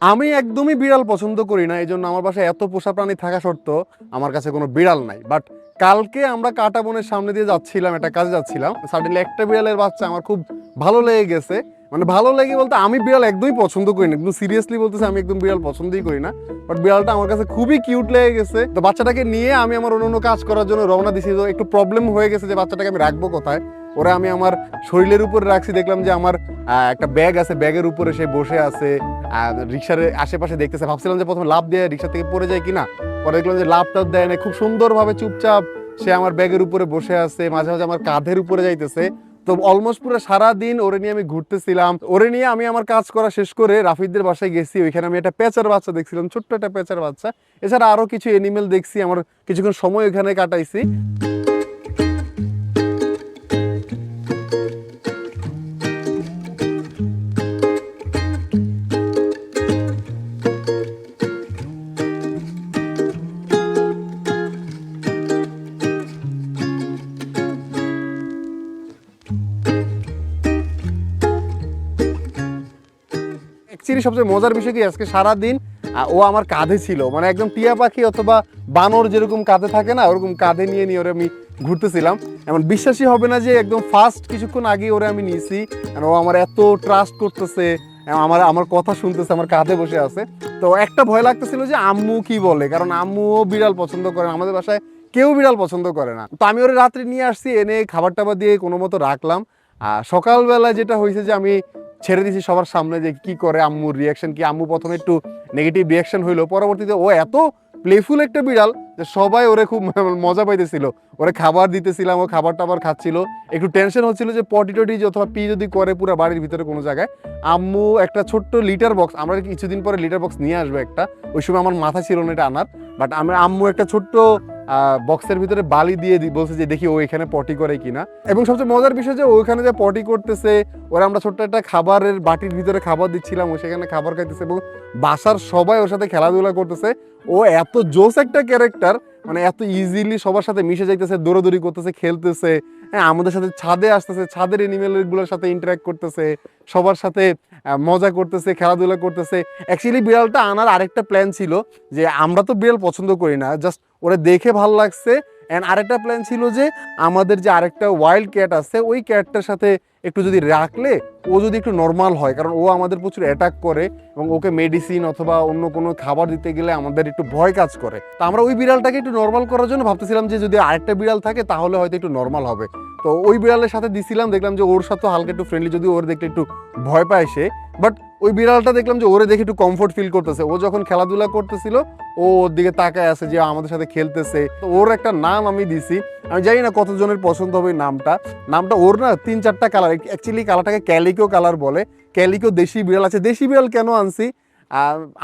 আমি একদমই বিড়াল পছন্দ করি না এই জন্য আমার বাসায় এত পোষা প্রাণী থাকা সত্ত্বেও আমার কাছে কোনো বিড়াল নাই। বাট কালকে আমরা কাটা বনের সামনে দিয়ে যাচ্ছিলাম, একটা কাজে যাচ্ছিলাম সাডেনলি একটা বিড়ালের বাচ্চা আমার খুব ভালো লেগে গেছে। মানে ভালো লেগে বলতে আমি বিড়াল একদমই পছন্দ করি না, কিন্তু সিরিয়াসলি বলতেছে আমি একদম বিড়াল পছন্দই করি না। বাট বিড়ালটা আমার কাছে খুবই কিউট লেগে গেছে। তো বাচ্চাটাকে নিয়ে আমি আমার অন্য অন্য কাজ করার জন্য রওনা দিছি, তো একটু প্রবলেম হয়ে গেছে যে বাচ্চাটাকে আমি রাখব কোথায়। ওরা আমি আমার শরীরের উপরে রাখছি, দেখলাম যে আমার একটা ব্যাগ আছে, ব্যাগের উপরে সে বসে আছে রিক্সার আশেপাশে দেখতেছে। ভাবছিলাম যে প্রথমে লাভ দিয়ে রিক্সা থেকে পড়ে যায় কিনা, পরে দেখলাম যে লাভ টাভ দেয় না খুব সুন্দরভাবে চুপচাপ সে আমার ব্যাগের উপরে বসে আছে, মাঝে মাঝে আমার কাঁধের উপরে যাইতেছে। তো অলমোস্ট পুরো সারাদিন ওরে নিয়ে আমি ঘুরতেছিলাম। ওরে নিয়ে আমি আমার কাজ করা শেষ করে রাফিদদের বাসায় গেছি। ওইখানে আমি একটা পেঁচার বাচ্চা দেখছিলাম, ছোট্ট একটা পেঁচার বাচ্চা। এছাড়া আরও কিছু এনিমেল দেখছি, আমার কিছুক্ষণ সময় ওইখানে কাটাইছি। অ্যাকচুয়ালি সবচেয়ে মজার বিষয় কি? আজকে সারাদিন ও আমার কাঁধে ছিল। মানে একদম টিয়া পাখি অথবা বানর যেরকম কাঁধে থাকে না, ওরকম কাঁধে নিয়ে নিয়ে ওরে আমি ঘুরতেছিলাম। এমন বিশ্বাসই হবে না যে একদম ফার্স্ট কিছুক্ষণ আগে ওরে আমি নিয়েছি। ও আমার এত ট্রাস্ট করতেছে আমার আমার কথা শুনতেছে, আমার কাঁধে বসে আছে। তো একটা ভয় লাগতেছিল যে আম্মু কি বলে? কারণ আম্মুও বিড়াল পছন্দ করে আমাদের বাসায় কেউ বিড়াল পছন্দ করে না। তো আমি ওরে রাত্রে নিয়ে আসছি, এনে খাবার টাবার দিয়ে কোনো মতো রাখলাম। আর সকালবেলা যেটা হয়েছে যে আমি ছেড়ে দিছি সবার সামনে যে কি করে আম্মুর রিয়াকশন কি? আম্মু প্রথমে একটু নেগেটিভ রিয়াকশন হইল, পরবর্তীতে ও এত প্লেফুল একটা বিড়াল সবাই ওরে খুব মজা পাইতেছিল। ওরে খাবার দিতেছিলাম, ও খাবার টাবার খাচ্ছিল। একটু টেনশন হচ্ছিল যে পটি টটি অথবা পি যদি করে পুরো বাড়ির ভিতরে কোনো জায়গায়। আম্মু একটা ছোট্ট লিটার বক্স আমরা কিছুদিন পরে লিটার বক্স নিয়ে আসব একটা। ওই সময় আমার মাথা ছিল না এটা আনার। বাট আমরা আম্মু একটা ছোট্ট বক্সের ভিতরে বালি দিয়ে বলছে যে দেখি ও এখানে পটি করে কিনা। এবং সবচেয়ে মজার বিষয় যে ওইখানে যে পটি করতেছে, ওরা আমরা ছোট্ট একটা খাবারের বাটির ভিতরে খাবার দিচ্ছিলাম, ও সেখানে খাবার খাইতেছে এবং বাসার সবাই ওর সাথে খেলাধুলা করতেছে। ও এত জোস একটা ক্যারেক্টার মানে এত ইজিলি সবার সাথে মিশে যাইতেছে, দৌড়াদৌড়ি করতেছে, খেলতেছে। হ্যাঁ আমাদের সাথে ছাদে আসতেছে, ছাদের এনিমেলগুলোর সাথে ইন্টারাক্ট করতেছে, সবার সাথে মজা করতেছে, খেলাধুলা করতেছে। অ্যাকচুয়ালি বিড়ালটা আনার আরেকটা প্ল্যান ছিল যে আমরা তো বিড়াল পছন্দ করি না জাস্ট ওরা দেখে ভালো লাগছে। অ্যান্ড আরেকটা প্ল্যান ছিল যে আমাদের যে আরেকটা ওয়াইল্ড ক্যাট আছে, ওই ক্যাটটার সাথে একটু যদি রাখলে ও যদি একটু নর্মাল হয়, কারণ ও আমাদের প্রচুর অ্যাটাক করে এবং ওকে মেডিসিন অথবা অন্য কোনো খাবার দিতে গেলে আমাদের একটু ভয় কাজ করে। তো আমরা ওই বিড়ালটাকে একটু নর্মাল করার জন্য ভাবতেছিলাম যে যদি আরেকটা বিড়াল থাকে তাহলে হয়তো একটু নর্মাল হবে। তো ওই বিড়ালের সাথে দিছিলাম, দেখলাম যে ওর সাথে হালকা একটু ফ্রেন্ডলি যদি ওর দেখতে একটু ভয় পায় সে বাট ওই বিড়ালটা দেখলাম যে ওরে দেখে একটু কমফোর্ট ফিল করতেছে। ও যখন খেলাধুলা করতেছিল, ও ওর দিকে তাকায় আছে যে আমাদের সাথে খেলতেছে। তো ওর একটা নাম আমি দিছি। আমি জানি না কতজনের পছন্দ হবে নামটা। নামটা ওর না তিন চারটা কালার অ্যাকচুয়ালি কালারটাকে ক্যালিকো কালার বলে। ক্যালিকো দেশি বিড়াল আছে। দেশি বিড়াল কেন আনছি?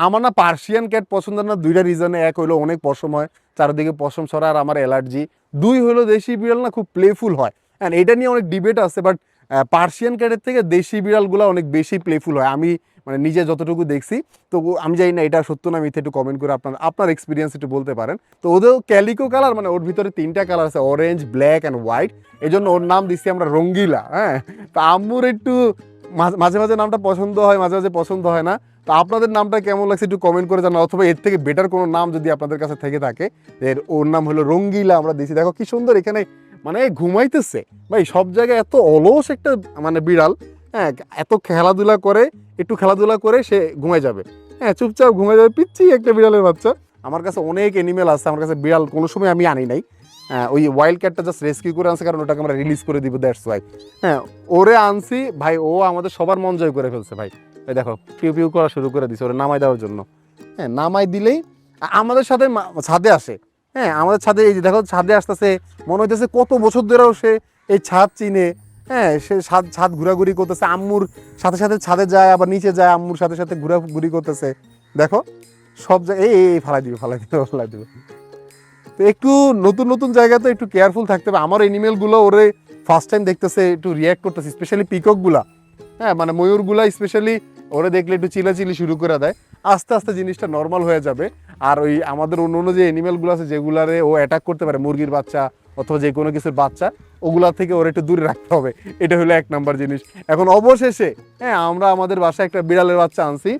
আমার না পার্সিয়ান ক্যাট পছন্দ না। দুইটা রিজনে এক হইল অনেক পশম হয়, চারিদিকে পশম ছড়া আর আমার অ্যালার্জি দুই হলো দেশি বিড়াল না খুব প্লেফুল হয়। অ্যান্ড এটা নিয়ে অনেক ডিবেট আছে বাট পার্সিয়ান ক্যাটের থেকে দেশি বিড়ালগুলো অনেক বেশি প্লেফুল হয়। আমি মানে নিজে যতটুকু দেখছি তো আমি জানি না এটা সত্য না মিথ্যে, একটু কমেন্ট করে আপনার আপনার এক্সপিরিয়েন্স একটু বলতে পারেন। তো ওদের ক্যালিকো কালার মানে ওর ভিতরে তিনটা কালার আছে অরেঞ্জ ব্ল্যাক অ্যান্ড হোয়াইট এই জন্য ওর নাম দিচ্ছি আমরা রঙ্গিলা হ্যাঁ? তো আম্মুর একটু মাঝ- মাঝে নামটা পছন্দ হয়, মাঝে মাঝে পছন্দ হয় না। তো আপনাদের নামটা কেমন লাগছে একটু কমেন্ট করে জানান, অথবা এর থেকে বেটার কোনো নাম যদি আপনাদের কাছে থেকে থাকে এর ওর নাম হলো রঙ্গিলা আমরা দিছি। দেখো কি সুন্দর এখানে মানে ঘুমাইতেছে। ভাই সব জায়গায় এত অলস একটা মানে বিড়াল হ্যাঁ এত খেলাধুলা করে একটু খেলাধুলা করে সে ঘুমাই যাবে। হ্যাঁ চুপচাপ ঘুমাই যাবে পিচ্ছি একটা বিড়ালের বাচ্চা। আমার কাছে অনেক এনিমেল আছে আমার কাছে বিড়াল কোনো সময় আমি আনি নাই। হ্যাঁ, ওই ওয়াইল্ড ক্যাটটা জাস্ট রেস্কিউ করে আনছে কারণ ওটাকে আমরা রিলিজ করে দিব দ্যাটস ওয়াই হ্যাঁ ওরে আনছি ভাই ও আমাদের সবার মন জয় করে ফেলছে ভাই। এই দেখো পিউ পিউ করা শুরু করে দিছে ওরে নামাই দেওয়ার জন্য। হ্যাঁ নামাই দিলেই আমাদের সাথে ছাদে আসে। হ্যাঁ আমাদের ছাদে এই যে দেখো, ছাদে আসতেছে, মনে হইতেছে কত বছর ধরেও সে এই ছাদ চিনে। হ্যাঁ সে ছাদ ছাদ ঘোরাঘুরি করতেছে, আম্মুর সাথে সাথে ছাদে যায়, আবার নিচে যায়, আম্মুর সাথে সাথে ঘোরাঘুরি করতেছে। দেখো, সব জায়গায়, এই এই ফালাই দিবে ফালাই দিবে ফালাই দিবে। তো একটু নতুন নতুন জায়গাতে একটু কেয়ারফুল থাকতে হবে। আমার এনিমেলগুলো ওরে ফার্স্ট টাইম দেখতেছে, একটু রিয়াক্ট করতেছে স্পেশালি পিককগুলা হ্যাঁ মানে ময়ূরগুলা স্পেশালি ওরে দেখলে একটু চিলাচিলি শুরু করে দেয়। আস্তে আস্তে জিনিসটা নর্মাল হয়ে যাবে। আর ওই আমাদের অন্য অন্য যে এনিমেলগুলো আছে, যেগুলারে ও অ্যাটাক করতে পারে, মুরগির বাচ্চা অথবা যে কোনো কিছুর বাচ্চা, ওগুলা থেকে ওর একটু দূরে রাখতে হবে। এটা হলো এক নাম্বার জিনিস। এখন অবশেষে হ্যাঁ আমরা আমাদের বাসায় একটা বিড়ালের বাচ্চা আনছি।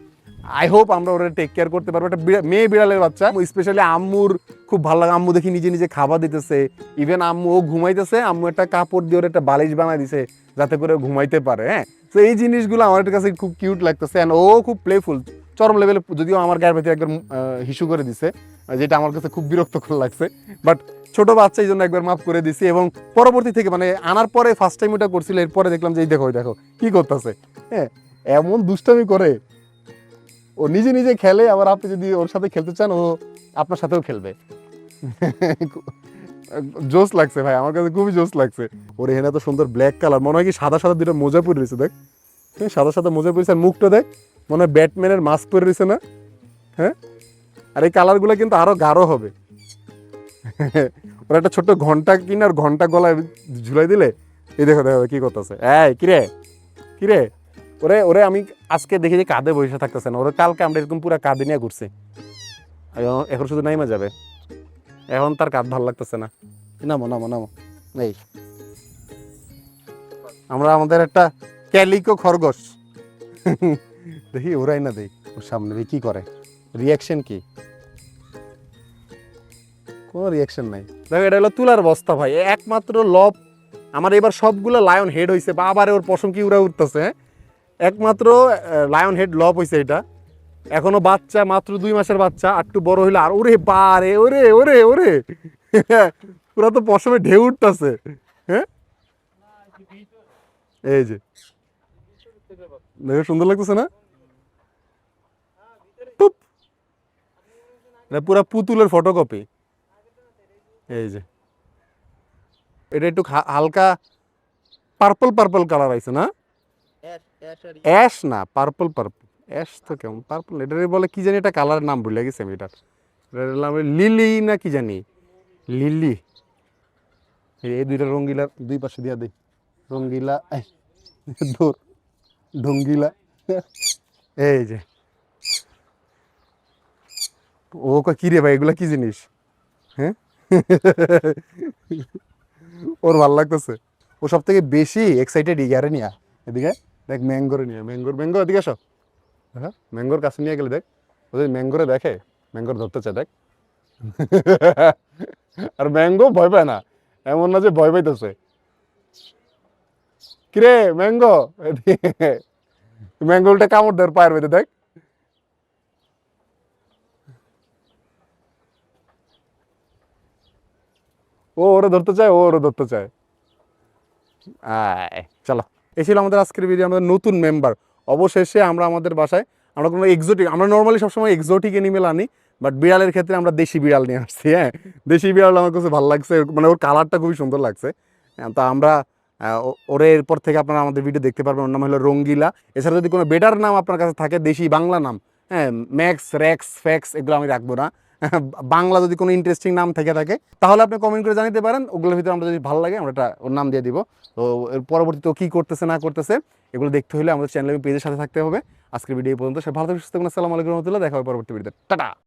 আই হোপ আমরা ওরা টেক কেয়ার করতে পারব। একটা মেয়ে বিড়ালের বাচ্চা। স্পেশালি আম্মুর খুব ভালো লাগে। আম্মু দেখি নিজে নিজে খাবার দিতেছে। ইভেন আম্মু ও ঘুমাইতেছে, আম্মু একটা কাপড় দিয়ে ওর একটা বালিশ বানাই দিছে, যাতে করে ঘুমাইতে পারে হ্যাঁ। তো এই জিনিসগুলো আমার কাছে খুব কিউট লাগতেছে অ্যান্ড ও খুব প্লেফুল চরম লেভেলে যদিও আমার গায়ের ভিতরে একবার হিসু করে দিছে যেটা আমার কাছে খুব বিরক্তকর লাগছে। বাট ছোট বাচ্চা এই জন্য একবার মাফ করে দিছি এবং পরবর্তী থেকে মানে আনার পরে ফার্স্ট টাইম ওটা করছিল এরপরে দেখলাম যে এই দেখো দেখো কি করতেছে? হ্যাঁ এমন দুষ্টামি করে। ও নিজে নিজে খেলে আবার আপনি যদি ওর সাথে খেলতে চান ও আপনার সাথেও খেলবে। জোস লাগছে ভাই আমার কাছে খুবই জোস লাগছে। ওর এখানে তো সুন্দর ব্ল্যাক কালার মনে হয় কি সাদা সাদা দুটো মোজা পরে রয়েছে দেখ। হ্যাঁ, সাদা সাদা মোজা পরেছে আর মুখটা দেখ। মনে হয় ব্যাটম্যানের মাস্ক পরে রয়েছে না? হ্যাঁ? আর এই কালারগুলো কিন্তু আরও গাঢ় হবে। ওরা একটা ছোট্ট ঘণ্টা কিনে আর ঘণ্টা গলায় ঝুলাই দিলে, এই দেখো দেখো, কী করতেছে। এই, কিরে? কিরে? ওরে ওরে, আমি আজকে দেখি যে কাঁধে বসে থাকতেছে না। ওরা, কালকে আমরা এরকম পুরো কাঁধে নিয়ে ঘুরছি। এখন- এখন শুধু নাইমা যাবে। এখন তার কাঁধ ভালো লাগতেছে না। নামো নামো নামো। এই। আমরা আমাদের একটা ক্যালিকো খরগোশ। দেখি ওরাই না দেই ওর সামনে দেখি কি করে? রিয়াকশন কি? কোনো রিয়াকশন নাই। দেখো, এটা হলো তুলার বস্তা ভাই একমাত্র লব। আমার এবার সবগুলো লায়ন হেড হয়েছে বা আবার ওর পশম কি উড়া উঠতেছে হ্যাঁ? একমাত্র লায়ন হেড লব হয়েছে এটা। এখনও বাচ্চা, মাত্র দুই মাসের বাচ্চা, আর একটু বড় হইলে আর, ওরে বারে, ওরে ওরে ওরে। পুরা তো পশমে ঢেউ উঠতেছে হ্যাঁ? এই যে। সুন্দর লাগতেছে না টুপ এটা পুরা পুতুলের ফটোকপি এই যে। এটা একটু হালকা পার্পল পার্পল কালার আইছে না? অ্যাশ না পার্পল পার্পল অ্যাশ তো কেমন? পার্পল এটার বলে কি জানি এটা কালারের নাম ভুলে গেছি আমি এটার। এটার নাম লিলি না কি জানি? লিলি এই দুইটা রঙ্গিলা দুই পাশে দিয়া দেই। রঙ্গিলা ঢঙ্গিলা। এই যে। ও কি রে ভাই, এগুলা কি জিনিস? হ্যাঁ? ওর ভালো লাগতেছে। ও সব থেকে বেশি এক্সাইটেড ইয়ারে নিয়া। এদিকে দেখ ম্যাঙ্গোরে নিয়ে, ম্যাঙ্গোর, ম্যাঙ্গো, এদিকে আসো। হ্যাঁ ম্যাঙ্গোর কাছে নিয়ে গেলে দেখ, ও যদি ম্যাঙ্গোরে দেখে, ম্যাঙ্গোর ধরতে চায়, দেখ। আর ম্যাঙ্গো ভয় পায় না, এমন না যে ভয় পাইতেছে। কিরে ম্যাঙ্গো? ম্যাঙ্গোলটা কামড় দেওয়ার পায়ের বেঁধে দেখ। ও ওরে ধরতে চায় ও ওরে ধরতে চায়। আয় চলো। এই ছিল আমাদের আজকের ভিডিও আমাদের নতুন মেম্বার অবশেষে আমরা আমাদের বাসায় আমরা কোনো এক্সোটিক আমরা নর্মালি সবসময় এক্সোটিক এনিমেল আনি বাট বিড়ালের ক্ষেত্রে আমরা দেশি বিড়াল নিয়ে আসছি হ্যাঁ? দেশি বিড়াল আমার কাছে ভালো লাগছে মানে ওর কালারটা খুবই সুন্দর লাগছে। হ্যাঁ, তো আমরা ওরে এরপর থেকে আপনারা আমাদের ভিডিও দেখতে পারবেন ওর নাম হলো রঙ্গিলা। এছাড়া যদি কোনো বেটার নাম আপনার কাছে থাকে দেশি বাংলা নাম হ্যাঁ ম্যাক্স র্যাক্স ফ্যাক্স এগুলো আমি রাখব না। বাংলা যদি কোনো ইন্টারেস্টিং নাম থেকে থাকে, তাহলে আপনি কমেন্ট করে জানাতে পারেন। ওগুলোর ভিতরে আমরা যদি ভালো লাগে, আমরা এটা ওর নাম দিয়ে দিব। তো এর পরবর্তীতে কী করতেছে, না করতেছে, এগুলো দেখতে হলে আমাদের চ্যানেল পেজের সাথে থাকতে হবে। আজকের ভিডিও পর্যন্ত সে ভালো থাকবে সুস্থ। আসসালামু আলাইকুম রহমতুল্লাহ, দেখা হবে পরবর্তী ভিডিওতে টাটা!